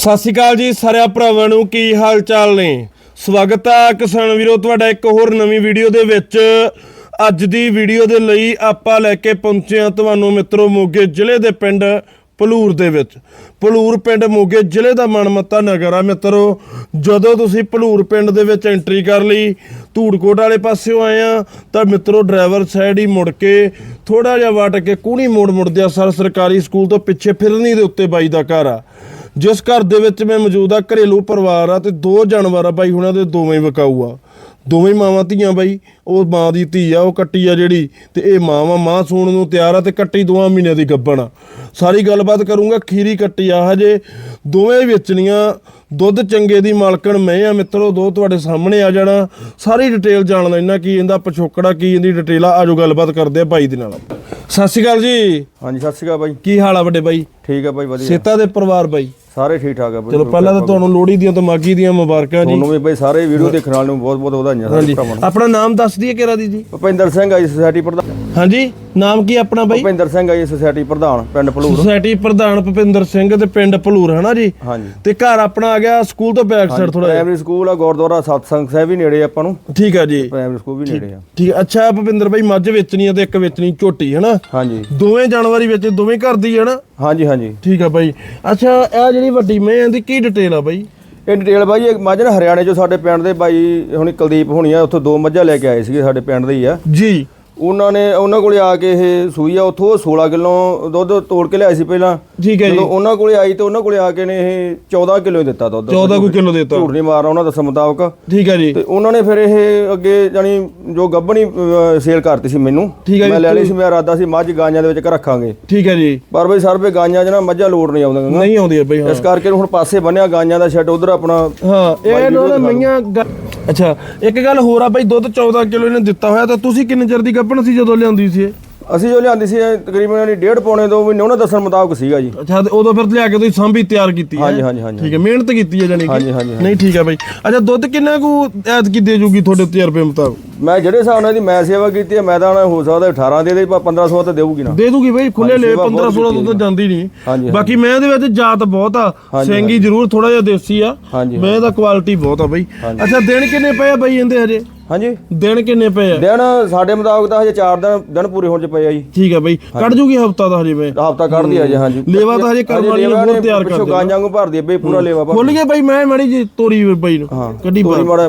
ਸਤਿ ਸ਼੍ਰੀ ਅਕਾਲ ਜੀ ਸਾਰਿਆਂ ਭਰਾਵਾਂ ਨੂੰ, ਕੀ ਹਾਲ ਚਾਲ ਨੇ? ਸਵਾਗਤ ਹੈ ਕਿਸਾਨ ਵੀਰੋ, ਤੁਹਾਡਾ ਇੱਕ ਹੋਰ ਨਵੀਂ ਵੀਡੀਓ ਦੇ ਵਿੱਚ। ਅੱਜ ਦੀ ਵੀਡੀਓ ਦੇ ਲਈ ਆਪਾਂ ਲੈ ਕੇ ਪਹੁੰਚੇ ਹਾਂ ਤੁਹਾਨੂੰ ਮਿੱਤਰੋ ਮੋਗੇ ਜ਼ਿਲ੍ਹੇ ਦੇ ਪਿੰਡ ਭਲੂਰ ਦੇ ਵਿੱਚ। ਭਲੂਰ ਪਿੰਡ ਮੋਗੇ ਜ਼ਿਲ੍ਹੇ ਦਾ ਮਨਮੱਤਾ ਨਗਰ ਆ ਮਿੱਤਰੋ। ਜਦੋਂ ਤੁਸੀਂ ਭਲੂਰ ਪਿੰਡ ਦੇ ਵਿੱਚ ਐਂਟਰੀ ਕਰ ਲਈ, ਧੂੜਕੋਟ ਵਾਲੇ ਪਾਸਿਓਂ ਆਏ ਆ ਤਾਂ ਮਿੱਤਰੋ ਡਰਾਈਵਰ ਸਾਈਡ ਹੀ ਮੁੜ ਕੇ ਥੋੜਾ ਜਿਹਾ ਵਟ ਕੇ ਕੂਣੀ ਮੋੜ ਮੁੜਦਿਆ ਸਰ ਸਰਕਾਰੀ ਸਕੂਲ ਤੋਂ ਪਿੱਛੇ ਫਿਰਨੀ ਦੇ ਉੱਤੇ ਬਾਈ ਦਾ ਘਰ ਆ। ਜਿਸ ਘਰ ਦੇ ਵਿੱਚ ਮੈਂ ਮੌਜੂਦ ਆ ਘਰੇਲੂ ਪਰਿਵਾਰ ਆ ਤੇ ਦੋ ਜਾਨਵਰ ਆ ਬਾਈ ਹੁਣਾਂ ਦੇ ਦੋਵੇਂ ਵਿਕਾਊ ਆ। ਦੋਵੇਂ ਮਾਵਾਂ ਧੀਆਂ ਬਾਈ ਉਹ ਮਾਂ ਦੀ ਧੀ ਆ ਉਹ ਕੱਟੀ ਆ ਜਿਹੜੀ ਤੇ ਇਹ ਮਾਂ ਵਾ ਮਾਂ ਸੂਣ ਨੂੰ ਤਿਆਰ ਆ ਤੇ ਕੱਟੀ ਦੋਵਾਂ ਮਹੀਨਿਆਂ ਦੀ ਗੱਭਣ ਆ। ਸਾਰੀ ਗੱਲਬਾਤ ਕਰੂੰਗਾ ਖੀਰੀ ਕੱਟੀ ਆ ਹਜੇ। ਦੋਵੇਂ ਵੇਚਣੀਆਂ ਦੁੱਧ ਚੰਗੇ ਦੀ ਮਾਲਕਣ ਮੈਂ ਆ ਮਿੱਤਰੋ ਦੋ ਤੁਹਾਡੇ ਸਾਹਮਣੇ ਆ ਜਾਣਾ। ਸਾਰੀ ਡਿਟੇਲ ਜਾਣ ਲੈਣਾ ਕੀ ਇਹਦਾ ਪਛੋਕੜਾ ਕੀ ਇਹਦੀ ਡਿਟੇਲ ਆ ਆਜੋ ਗੱਲਬਾਤ ਕਰਦੇ ਆ ਬਾਈ ਦੇ ਨਾਲ। ਸਤਿ ਸ਼੍ਰੀ ਅਕਾਲ ਜੀ। ਹਾਂਜੀ ਸਤਿ ਸ਼੍ਰੀ ਅਕਾਲ ਬਾਈ। ਕੀ ਹਾਲ ਆ ਵੱਡੇ ਬਾਈ? ਠੀਕ ਆ ਬਾਈ ਵਧੀਆ। ਸੇਤਾ ਦੇ ਪਰਿਵਾਰ ਬਾਈ। ਸਾਰੇ ਠੀਕ ਠਾਕ ਆ ਬਾਈ ਚਲੋ ਪਹਿਲਾਂ ਤਾਂ ਤੁਹਾਨੂੰ ਲੋਹੜੀ ਦੀਆਂ ਤੇ ਮਾਗੀ ਦੀਆਂ ਮੁਬਾਰਕਾਂ ਜੀ। ਤੁਹਾਨੂੰ ਵੀ ਬਾਈ ਸਾਰੇ ਵੀਡੀਓ ਦੇਖਣ ਵਾਲਿਆਂ ਨੂੰ ਬਹੁਤ ਬਹੁਤ ਵਧਾਈਆਂ ਸਾਰੇ ਹਾਂਜੀ। ਭਰਾਵਾਂ ਨੂੰ। ਆਪਣਾ ਨਾਮ ਦੱਸ ਦਈਏ ਕਿਹੜਾ ਦੀ ਜੀ? ਭੁਪਿੰਦਰ ਸਿੰਘ ਆਈ ਸੁਸਾਇਟੀ ਪ੍ਰਧਾਨ। ਹਾਂਜੀ ਨਾਮ ਕੀ ਆਪਣਾ ਬਾਈ? ਭੁਪਿੰਦਰ ਸਿੰਘ ਆਈ ਸੁਸਾਇਟੀ ਪ੍ਰਧਾਨ ਪਿੰਡ ਭਲੂਰ। ਸੁਸਾਇਟੀ ਪ੍ਰਧਾਨ ਭੁਪਿੰਦਰ ਸਿੰਘ ਤੇ ਪਿੰਡ ਭਲੂਰ ਹਨਾ ਜੀ? ਹਾਂਜੀ। ਤੇ ਘਰ ਆਪਣਾ ਆ ਗਿਆ ਸਕੂਲ ਤੋਂ ਬੈਕ ਸਾਈਡ ਥੋੜਾ ਪ੍ਰਾਇਮਰੀ ਸਕੂਲ ਆ ਗੁਰਦੁਆਰਾ ਸਤਸੰਗ ਸਾਹਿਬ ਵੀ ਨੇੜੇ ਆਪਾਂ ਨੂੰ। ਠੀਕ ਆ ਜੀ। ਪ੍ਰਾਇਮਰੀ ਸਕੂਲ ਵੀ ਨੇੜੇ ਆ। ਠੀਕ। ਅੱਛਾ ਭੁਪਿੰਦਰ ਬਾਈ ਮੱਝ ਵੇਚਣੀ ਆ ਤੇ ਇੱਕ ਵੇਚਣੀ ਝੋਟੀ ਹਨਾ? ਹਾਂਜੀ। ਦੋਵੇਂ ਜਾਨਵਰੀ ਵਿੱਚ ਦੋਵੇਂ ਘਰ ਦੀ ਹਨਾ? ਹਾਂਜੀ ਹਾਂਜੀ। ਠੀਕ ਆ ਬਾਈ। ਅੱਛਾ ਇਹ ਜਿਹੜੀ ਵੱਡੀ ਮੈਂ ਇਹਦੀ ਕੀ ਡਿਟੇਲ ਆ ਬਾਈ? ਇਹ ਡਿਟੇਲ ਬਾਈ ਇਹ ਮੱਝ ਨਾ ਹਰਿਆਣੇ ਚੋਂ ਸਾਡੇ ਪਿੰਡ ਦੇ ਬਾਈ ਹੁਣੀ ਕੁਲਦੀਪ ਹੋਣੀ ਆ ਉੱਥੋਂ ਦੋ ਮੱਝਾਂ ਲੈ ਕੇ ਆਏ ਸੀਗੇ ਸਾਡੇ ਪਿੰਡ ਦੇ ਹੀ ਆ। ਜੀ। ਉਹਨਾਂ ਨੇ ਉਹਨਾਂ ਕੋਲੇ ਆ ਕੇ ਇਹ ਸੂਈ ਆ ਉੱਥੋਂ 16 ਕਿਲੋ ਦੁੱਧ ਤੋੜ ਕੇ ਲਿਆਏ ਸੀ ਪਹਿਲਾਂ। ਠੀਕ ਹੈ ਜੀ। ਜਦੋਂ ਉਹਨਾਂ ਕੋਲੇ ਆਈ ਤੇ ਉਹਨਾਂ ਕੋਲੇ ਆ ਕੇ ਨੇ ਇਹ 14 ਕਿਲੋ ਹੀ ਦਿੱਤਾ ਦੁੱਧ। 14 ਕੋਈ ਕਿਲੋ ਦੇਤਾ। ਝੂਠ ਨਹੀਂ ਮਾਰਨਾ ਉਹਨਾਂ ਦੱਸਣ ਮੁਤਾਬਕ। ਠੀਕ ਆ ਜੀ। ਤੇ ਉਹਨਾਂ ਨੇ ਫਿਰ ਇਹ ਅੱਗੇ ਜਾਨੀ ਜੋ ਗੱਭਣੀ ਸੇਲ ਕਰਤੀ ਸੀ ਮੈਨੂੰ। ਠੀਕ ਹੈ ਜੀ, ਮੈਂ ਲੈ ਲਈ ਸੀ ਮੇਰਾ ਇਰਾਦਾ ਸੀ ਮੱਝ ਗਾਈਆਂ ਦੇ ਵਿੱਚ ਰੱਖਾਂਗੇ। ਠੀਕ ਹੈ ਜੀ। ਪਰ ਬਈ ਸਰ ਵੀ ਗਾਈਆਂ 'ਚ ਨਾ ਮੱਝਾਂ ਲੋੜ ਨਹੀਂ ਆਉਂਦੀਆਂ ਨਹੀਂ ਆਉਂਦੀ ਆ ਬਾਈ ਹਾਂ। ਇਸ ਕਰਕੇ ਹੁਣ ਪਾਸੇ ਬੰਨਿਆ ਗਾਈਆਂ ਦਾ ਸ਼ੈੱਡ ਉਧਰ ਆਪਣਾ ਹਾਂ ਇਹ ਨਾ ਮਈਆਂ ਗ- ਅੱਛਾ ਇੱਕ ਗੱਲ ਹੋਰ ਆ ਬਾਈ ਦੁੱਧ 14 ਕਿਲੋ ਇਹਨੇ ਦਿੱਤਾ ਹੋਇਆ ਤਾਂ ਤੁਸੀਂ ਕਿੰਨੇ ਚਿਰ ਦੀ ਗੱਭਣ ਸੀ ਜਦੋਂ ਲਿਆਂਦੀ ਸੀ ਇਹ? ਅਸੀਂ ਜੋ ਲਿਆਂਦੀ ਸੀ ਇਹ ਤਕਰੀਬਨ ਇਹਦੀ ਡੇਢ ਪੌਣੇ ਦੋ ਮਹੀਨੇ ਉਹਨਾਂ ਦੱਸਣ ਮੁਤਾਬਕ ਸੀਗਾ ਜੀ। ਅੱਛਾ ਤੇ ਉਦੋਂ ਫਿਰ ਲਿਆ ਕੇ ਤੁਸੀਂ ਸਾਂਭੀ ਤਿਆਰ ਕੀਤੀ ਹੈ? ਹਾਂਜੀ ਹਾਂਜੀ ਹਾਂਜੀ ਠੀਕ ਹੈ ਮਿਹਨਤ ਕੀਤੀ ਹੈ ਜਾਨੀ ਕਿ? ਹਾਂਜੀ, ਹਾਂਜੀ, ਨਹੀਂ ਠੀਕ ਹੈ ਬਾਈ। ਅੱਛਾ ਦੁੱਧ ਕਿੰਨਾ ਕੁ ਐਤ ਕੀ ਦੇ ਜੂਗੀ ਤੁਹਾਡੇ ਤਜਰਬੇ ਮੁਤਾਬਕ? ਮੈਂ ਜਿਹੜੇ ਹਿਸਾਬ ਨਾਲ ਦੀ ਮੈਂ ਸੇਵਾ ਕੀਤੀ ਹੈ ਮੈਂ ਤਾਂ ਨਾ ਹੋ ਸਕਦਾ 18 ਦੇ ਦੇ 1500 ਤਾਂ ਦੇਊਗੀ ਨਾ। ਦੇ ਦੂਗੀ ਬਾਈ ਖੁੱਲੇ ਲੈ ਸੇਵਾ 15 ਬਹੁਤ 16 ਤੋਂ ਤਾਂ ਜਾਂਦੀ ਹਾਂਜੀ, ਨਹੀਂ ਬਾਕੀ ਮੈਂ ਇਹਦੇ ਵਿੱਚ ਜਾਤ ਬਹੁਤ ਆ ਸਿੰਗੀ ਜ਼ਰੂਰ ਥੋੜਾ ਜਿਹਾ ਦੇਸੀ ਆ। ਹਾਂਜੀ, ਮੈਂ ਇਹਦਾ ਕੁਆਲਿਟੀ ਬਹੁਤ ਆ ਬਾਈ। ਅੱਛਾ ਦਿਨ ਕਿੰਨੇ ਪਏ ਆ ਬਾਈ ਇਹਦੇ ਹਜੇ? ਹਾਂਜੀ। ਦਿਨ ਕਿੰਨੇ ਪਏ ਆ? ਦਿਨ ਸਾਡੇ ਮੁਤਾਬਕ ਤਾਂ ਹਜੇ 4 ਦਿਨ ਦਿਨ ਪੂਰੇ ਹੋਣ ਚ ਪਏ ਆ ਜੀ। ਠੀਕ ਹੈ ਬਾਈ। ਕੱਢ ਜੂਗੀ ਹਫਤਾ ਦਾ ਹਜੇ ਮੈਂ ਹਫਤਾ ਕੱਢਦੀ ਆ ਜੀ ਹਾਂਜੀ। ਲੇਵਾ ਤਾਂ ਹਜੇ ਕਰਮ ਵਾਲੀ ਹੋਰ ਤਿਆਰ ਕਰ ਪਿੱਛੋਂ ਗਾਂਜਾਂ ਨੂੰ ਭਰਦੀ ਆ ਬਈ ਪੂਰਾ ਲੇਵਾ ਭਰ ਖੁੱਲ ਗਿਆ ਬਾਈ ਮੈਂ ਮਾੜੀ ਜੀ ਤੋਰੀ ਬਾਈ ਨੂੰ ਕੱਢੀ ਤੋਰੀ ਮਾੜਾ।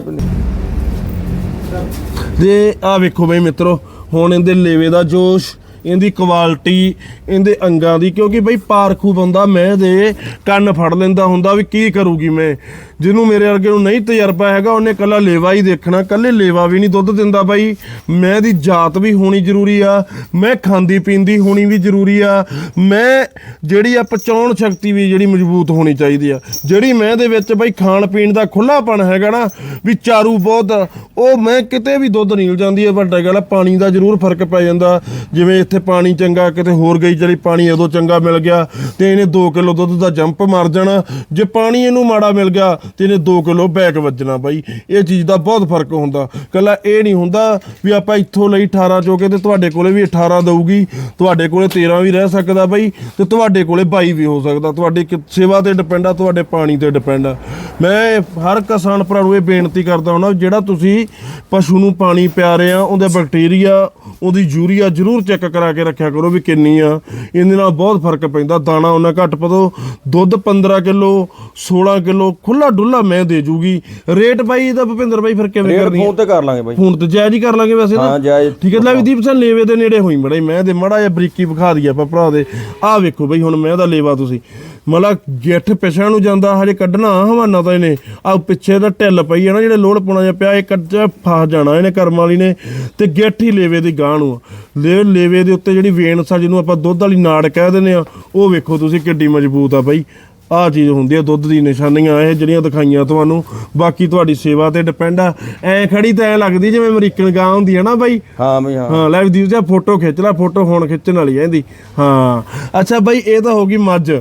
ਤੇ ਆ ਵੇਖੋ ਬਈ ਮਿੱਤਰੋ ਹੁਣ ਇਹਦੇ ਲੇਵੇ ਦਾ ਜੋਸ਼ ਇਹਦੀ ਕੁਆਲਿਟੀ ਇਹਦੇ ਅੰਗਾਂ ਦੀ ਕਿਉਂਕਿ ਬਈ ਪਾਰਖੂ ਬੰਦਾ ਮੈਂ ਦੇ ਕੰਨ ਫੜ ਲੈਂਦਾ ਹੁੰਦਾ ਵੀ ਕੀ ਕਰੂਗੀ ਮੈਂ। ਜਿਹਨੂੰ ਮੇਰੇ ਵਰਗੇ ਨੂੰ ਨਹੀਂ ਤਜਰਬਾ ਹੈਗਾ ਉਹਨੇ ਕੱਲਾ ਲੇਵਾ ਹੀ ਦੇਖਣਾ ਕੱਲੇ ਲੇਵਾ ਵੀ ਨਹੀਂ ਦੁੱਧ ਦਿੰਦਾ ਬਾਈ। ਮੈਂ ਦੀ ਜਾਤ ਵੀ ਹੋਣੀ ਜ਼ਰੂਰੀ ਆ ਮੈਂ ਖਾਂਦੀ ਪੀਂਦੀ ਹੋਣੀ ਵੀ ਜ਼ਰੂਰੀ ਆ ਮੈਂ ਜਿਹੜੀ ਆ ਪਚਾਉਣ ਸ਼ਕਤੀ ਵੀ ਜਿਹੜੀ ਮਜ਼ਬੂਤ ਹੋਣੀ ਚਾਹੀਦੀ ਆ। ਜਿਹੜੀ ਮੈਂ ਦੇ ਵਿੱਚ ਬਈ ਖਾਣ ਪੀਣ ਦਾ ਖੁੱਲਾਪਣ ਹੈਗਾ ਨਾ ਵੀ ਚਾਰੂ ਬਹੁਤ ਉਹ ਮੈਂ ਕਿਤੇ ਵੀ ਦੁੱਧ ਨਹੀਂ ਜਾਂਦੀ ਹੈ ਵੱਡਾ ਗੱਲ ਆ, ਪਾਣੀ ਦਾ ਜ਼ਰੂਰ ਫ਼ਰਕ ਪੈ ਜਾਂਦਾ। ਜਿਵੇਂ ਇੱਥੇ ਪਾਣੀ ਚੰਗਾ, ਕਿਤੇ ਹੋਰ ਗਈ ਚਲੀ ਪਾਣੀ ਉਦੋਂ ਚੰਗਾ ਮਿਲ ਗਿਆ, ਤੇ ਇਹਨੇ 2 ਕਿਲੋ ਦੁੱਧ ਦਾ ਜੰਪ ਮਾਰ ਜਾਣਾ। ਜੇ ਪਾਣੀ ਇਹਨੂੰ ਮਾੜਾ ਮਿਲ ਗਿਆ, ਤੇ ਇਹਨੇ 2 ਕਿਲੋ ਬੈਕ ਵੱਜਣਾ ਬਾਈ। ਇਹ ਚੀਜ਼ ਦਾ ਬਹੁਤ ਫ਼ਰਕ ਹੁੰਦਾ। ਕੱਲਾ ਇਹ ਨਹੀਂ ਹੁੰਦਾ ਵੀ ਆਪਾਂ ਇੱਥੋਂ ਲਈ 18 ਚੋਕੇ ਤੇ ਤੁਹਾਡੇ ਕੋਲੇ ਵੀ 18 ਦਊਗੀ, ਤੁਹਾਡੇ ਕੋਲੇ 13 ਵੀ ਰਹਿ ਸਕਦਾ ਬਾਈ, ਤੇ ਤੁਹਾਡੇ ਕੋਲੇ 22 ਵੀ ਹੋ ਸਕਦਾ। ਤੁਹਾਡੀ ਕਿ- ਸੇਵਾ ਤੇ ਡਿਪੈਂਡ ਆ, ਤੁਹਾਡੇ ਪਾਣੀ ਤੇ ਡਿਪੈਂਡ ਆ। ਮੈਂ ਹਰ ਕਿਸਾਨ ਭਰਾ ਨੂੰ ਇਹ ਬੇਨਤੀ ਕਰਦਾ ਹਾਂ ਜਿਹੜਾ ਤੁਸੀਂ ਪਸ਼ੂ ਨੂੰ ਪਾਣੀ ਪਿਆ ਰਹੇ ਆ, ਉਹਦੇ ਬੈਕਟੀਰੀਆ, ਉਹਦੀ ਯੂਰੀਆ ਜ਼ਰੂਰ ਚੈੱਕ ਕਰ ਕੇ ਰੱਖਿਆ ਕਰੋ ਵੀ ਕਿੰਨੀ ਆ। ਇਹਦੇ ਨਾਲ ਬਹੁਤ ਫ਼ਰਕ ਪੈਂਦਾ। ਦਾਣਾ ਉਹਨਾਂ ਘੱਟ ਪਦੋ। ਦੁੱਧ 15 ਕਿਲੋ 16 ਕਿਲੋ ਖੁੱਲਾ ਡੁੱਲਾ ਮੈਂ ਦੇ ਜੂਗੀ। ਰੇਟ ਬਾਈ ਇਹਦਾ ਭੁਪਿੰਦਰ ਬਾਈ ਫਿਰ ਕਿਵੇਂ ਰੇਟ ਕਰਨੀ ਫੋਨ ਤੇ ਕਰ ਲਾਂਗੇ ਬਾਈ। ਫੋਨ ਤੇ ਜਾਇਜ਼ ਹੀ ਕਰ ਲਾਂਗੇ ਵੈਸੇ ਨਾ। ਹਾਂ ਜਾਇਜ਼ ਠੀਕ ਹੈ ਲੈ ਵੀ ਦੀਪ ਸਿੰਘ ਲੇਵੇ ਦੇ ਨੇੜੇ ਹੋਈ ਮੜਾ ਮੈਂ ਦੇ ਮੜਾ ਜਿਹਾ ਬਰੀਕੀ ਵਿਖਾ ਦਈਏ ਆਪਾਂ ਭਰਾ ਦੇ। ਆਹ ਵੇਖੋ ਬਈ ਹੁਣ ਮੈਂ ਦਾ ਲੇਵਾ ਤੁਸੀਂ। ਮਤਲਬ ਗਿੱਠ ਪਿਛਾਂ ਨੂੰ ਜਾਂਦਾ ਹਜੇ ਕੱਢਣਾ ਹਵਾਨਾ ਤਾਂ ਇਹਨੇ। ਆ ਪਿੱਛੇ ਦਾ ਢਿੱਲ ਪਈ ਹੈ ਨਾ ਜਿਹੜੇ ਲੋੜ ਪੁਣਾ ਜਿਹਾ ਪਿਆ ਇਹ ਕੱਢਿਆ ਫਸ ਜਾਣਾ ਇਹਨੇ ਕਰਮ ਵਾਲੀ ਨੇ। ਤੇ ਗਿੱਠ ਹੀ ਲੇਵੇ ਦੀ ਗਾਂ ਨੂੰ ਆ। ਲੈ ਲੇਵੇ ਦੇ ਉੱਤੇ ਜਿਹੜੀ ਵੇਨਸ ਆ ਜਿਹਨੂੰ ਆਪਾਂ ਦੁੱਧ ਵਾਲੀ ਨਾੜ ਕਹਿ ਦਿੰਦੇ ਆ ਉਹ ਵੇਖੋ ਤੁਸੀਂ ਕਿੱਡੀ ਮਜ਼ਬੂਤ ਆ ਬਈ। ਆਹ ਚੀਜ਼ ਹੁੰਦੀ ਆ ਦੁੱਧ ਦੀ ਨਿਸ਼ਾਨੀਆਂ ਇਹ ਜਿਹੜੀਆਂ ਦਿਖਾਈਆਂ ਤੁਹਾਨੂੰ। ਬਾਕੀ ਤੁਹਾਡੀ ਸੇਵਾ ਤੇ ਡਿਪੈਂਡ ਆ। ਐ ਖੜੀ ਤਾਂ ਐ ਲੱਗਦੀ ਜਿਵੇਂ ਅਮਰੀਕਨ ਗਾਂ ਹੁੰਦੀ ਹੈ ਨਾ ਬਾਈ। ਹਾਂ ਬਈ ਹਾਂ। ਹਾਂ ਲੈ ਵੀ ਜੀ ਫੋਟੋ ਖਿੱਚ ਲੈ ਫੋਟੋ ਹੁਣ ਖਿੱਚਣ ਵਾਲੀ ਐ ਇਹਦੀ। ਹਾਂ। ਅੱਛਾ ਬਾਈ ਇਹ ਤਾਂ ਹੋ ਗਈ ਮੱਝ।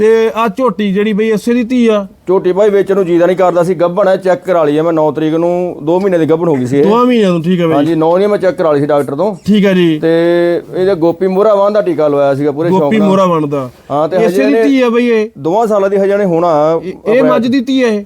ਤੇ ਆ ਝੋਟੀ ਜਿਹੜੀ ਬਈ ਇਸੇ ਦੀ ਧੀ ਆ। ਝੋਟੀ ਭਾਈ ਵੇਚਣ ਨੂੰ ਜੀਦਾ ਨਹੀਂ ਕਰਦਾ ਸੀ ਗੱਭਣ ਹੈ ਚੈੱਕ ਕਰਾ ਲਈ ਮੈਂ 9 ਤਰੀਕ ਨੂੰ 2 ਮਹੀਨੇ ਦੀ ਗੱਭਣ ਹੋ ਗਈ ਸੀ ਇਹ। ਦੋਵਾਂ ਮਹੀਨਿਆਂ ਨੂੰ ਠੀਕ ਹੈ ਬਈ। ਹਾਂਜੀ 9 ਨਹੀਂ ਮੈਂ ਚੈੱਕ ਕਰਾ ਲਈ ਸੀ ਡਾਕਟਰ ਤੋਂ। ਠੀਕ ਹੈ ਜੀ। ਤੇ ਇਹਦੇ ਗੋਪੀ ਮੋਹਰਾ ਵਾਂ ਦਾ ਟੀਕਾ ਲਵਾਇਆ ਸੀਗਾ ਪੂਰੇ ਸ਼ੌਂਕ ਗੋਪੀ ਨਾਲ। ਮੋਰਾ ਬਣਦਾ ਹਾਂ ਤੇ ਇਸੇ ਦੀ ਹਜੇ ਧੀ ਆ ਬਈ ਇਹ। ਦੋਵਾਂ ਸਾਲਾਂ ਦੀ ਹਜੇ ਨੇ ਹੋਣਾ ਇਹ- ਇਹ ਮੱਝ ਦੀ ਧੀ ਹੈ ਇਹ।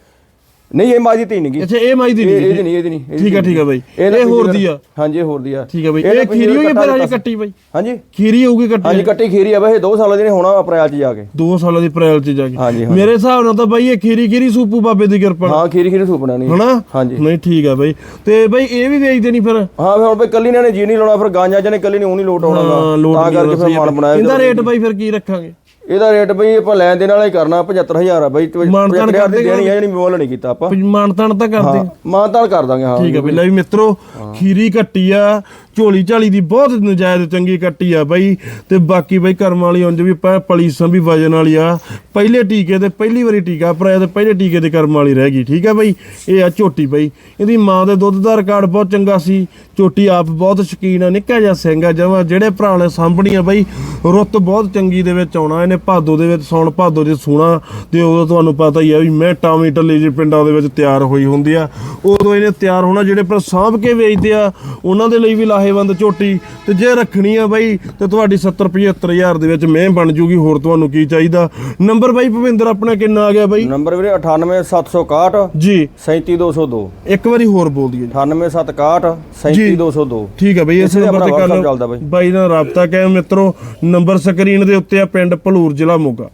ਨਹੀਂ ਇਹ ਮਾਜੀ ਤੀ ਨਹੀਂਗੀ ਅੱਛਾ ਇਹ ਮੱਝ ਦੀ ਇਹ ਨਹੀਂ ਇਹਦੀ ਨਹੀਂ ਇਹਦੀ ਨਹੀਂ ਠੀਕ ਹੈ ਠੀਕ ਹੈ ਬਈ। ਇਹ ਹੋਰ ਦੀ ਆ। ਹਾਂਜੀ ਇਹ ਹੋਰ ਦੀ ਆ। ਠੀਕ ਹੈ ਬਈ। ਇਹ ਇਹ ਖੀਰੀ ਹੋਈ ਵਾਰ ਹਜੇ ਕੱਟੀ ਬਈ। ਹਾਂਜੀ। ਖੀਰੀ ਹੋਊਗੀ ਕੱਟੀ ਹਾਂਜੀ ਕੱਟੀ ਖੀਰੀ ਆ ਵੈਸੇ 2 ਸਾਲਾਂ ਦੀ ਨੇ ਹੋਣਾ ਅਪ੍ਰੈਲ ਚ ਜਾ ਕੇ। 2 ਸਾਲਾਂ ਦੀ ਅਪ੍ਰੈਲ ਚ ਜਾ ਕੇ। ਹਾਂਜੀ, ਮੇਰੇ ਹਿਸਾਬ ਨਾਲ ਤਾਂ ਬਈ ਇਹ ਖੀਰੀ ਖੀਰੀ ਸੂਪੂ ਬਾਬੇ ਦੀ ਕਿਰਪਾ ਹਾਂ ਖੀਰੀ ਖੀਰੀ ਸੁਪਨਾ ਨਹੀਂ। ਹਨਾ? ਹਾਂਜੀ। ਨਹੀਂ ਠੀਕ ਆ ਬਈ। ਤੇ ਬਈ ਇਹ ਵੀ ਵੇਚਦੇ ਨਹੀਂ ਫਿਰ? ਹਾਂ ਫਿਰ ਹੁਣ ਬਈ ਕੱਲੀ ਨੇ ਜੀ ਨਹੀਂ ਲਾਉਣਾ ਫਿਰ ਗਾਂਜਾ ਜਨੇ ਕੱਲੀ ਨੇ ਉਹ ਨਹੀਂ ਲੋਟ ਆਉਣਾ ਤਾਂ ਕਰਕੇ ਫਿਰ ਮਨ ਬਣਾਇਆ ਇਹਦਾ ਰੇਟ ਬਈ ਫਿਰ ਕੀ ਰੱਖਾਂਗੇ? ਇਹਦਾ ਰੇਟ ਬਈ ਆਪਾਂ ਲੈਣ ਦੇ ਨਾਲ ਹੀ ਕਰਨਾ 75000 ਆ ਬਈ ਮਾਨਤਾਨ 75000 ਦੀ ਕਰਦੇ ਦੇਣੀ ਆ ਜਿਹੜੀ ਮੁੱਲ ਨਹੀਂ ਕੀਤਾ ਆਪਾਂ। ਮਾਨਤਾਨ ਤਾਂ ਕਰਦੇ। ਮਾਨਤਾਨ ਕਰ ਦਾਂਗੇ ਹਾਂ ਠੀਕ ਆ ਬਈ। ਲੈ ਵੀ ਮਿੱਤਰੋ ਖੀਰੀ ਕੱਟੀ ਆ ਝੋਲੀ ਝਾਲੀ ਦੀ ਬਹੁਤ ਨਜਾਇਜ਼ ਚੰਗੀ ਕੱਟੀ ਆ ਬਈ। ਤੇ ਬਾਕੀ ਬਈ ਕਰਮ ਵਾਲੀ ਉਂਝ ਵੀ ਪੈ, ਪਲੀਸਾਂ ਵੀ ਵਜਨ ਵਾਲੀ ਆ। ਪਹਿਲੇ ਟੀਕੇ ਤੇ ਪਹਿਲੀ ਵਾਰੀ ਟੀਕਾ ਭਰਾਇਆ ਤੇ ਪਹਿਲੇ ਟੀਕੇ ਤੇ ਕਰਮ ਵਾਲੀ ਰਹਿ ਗਈ, ਠੀਕ ਆ ਬਈ? ਇਹ ਆ ਝੋਟੀ ਬਈ। ਇਹਦੀ ਮਾਂ ਦੇ ਦੁੱਧ ਦਾ ਰਿਕਾਰਡ ਬਹੁਤ ਚੰਗਾ ਸੀ। ਝੋਟੀ ਆਪ ਬਹੁਤ ਸ਼ਕੀਨ ਆ, ਨਿੱਕਾ ਜਿਹਾ ਸਿੰਘ ਆ ਜਮਾ, ਜਿਹੜੇ ਭਰਾ ਨੇ ਸਾਂਭਣੀ ਆ ਬਈ, ਰੁੱਤ ਬਹੁਤ ਚੰਗੀ ਦੇ ਵਿੱਚ ਆਉਣਾ, ਇਹਨੇ ਭਾਦੋ ਦੇ ਵਿੱਚ ਸੌਣ ਭਾਦੋ ਦੇ ਸੂਣਾ, ਤੇ ਉਦੋਂ ਤੁਹਾਨੂੰ ਪਤਾ ਹੀ ਆ ਵੀ ਮੈਂ ਟਾਵੀ ਟੱਲੇ ਜੇ ਪਿੰਡਾਂ ਦੇ ਵਿੱਚ ਤਿਆਰ ਹੋਈ ਹੁੰਦੀ ਆ। ਉਦੋਂ ਇਹਨੇ ਤਿਆਰ ਹੋਣਾ, ਜਿਹੜੇ ਪਰ ਸਾਂਭ ਕੇ ਵੇਚਦੇ ਆ, ਉਹਨਾਂ ਦੇ ਲਈ ਵੀ ਲਾਹੇਵੰਦ ਝੋਟੀ ਤੇ ਜੇ ਰੱਖਣੀ ਆ ਬਾਈ ਤੇ ਤੁਹਾਡੀ 70 75000 ਦੇ ਵਿੱਚ ਮੈਂ ਬਣ ਜੂਗੀ ਹੋਰ ਤੁਹਾਨੂੰ ਕੀ ਚਾਹੀਦਾ? ਨੰਬਰ ਬਾਈ ਭਵਿੰਦਰ ਆਪਣਾ ਕਿੰਨਾ ਆ ਗਿਆ ਬਾਈ? ਨੰਬਰ ਵੀਰੇ 98761 ਜੀ। 37202 ਇੱਕ ਵਾਰੀ ਹੋਰ ਬੋਲ ਦਈਏ 98761 37202 ਠੀਕ ਹੈ ਬਈ ਇਸ ਨੰਬਰ ਤੇ ਕਰ ਲਓ ਬਾਈ। ਬਾਈ ਨਾਲ ਰਾਬਤਾ ਕਾਇਮ ਮਿੱਤਰੋ ਨੰਬਰ ਸਕਰੀਨ ਦੇ ਉੱਤੇ ਆ ਪਿੰਡ ਭਲੂਰ ਜ਼ਿਲ੍ਹਾ ਮੋਗਾ।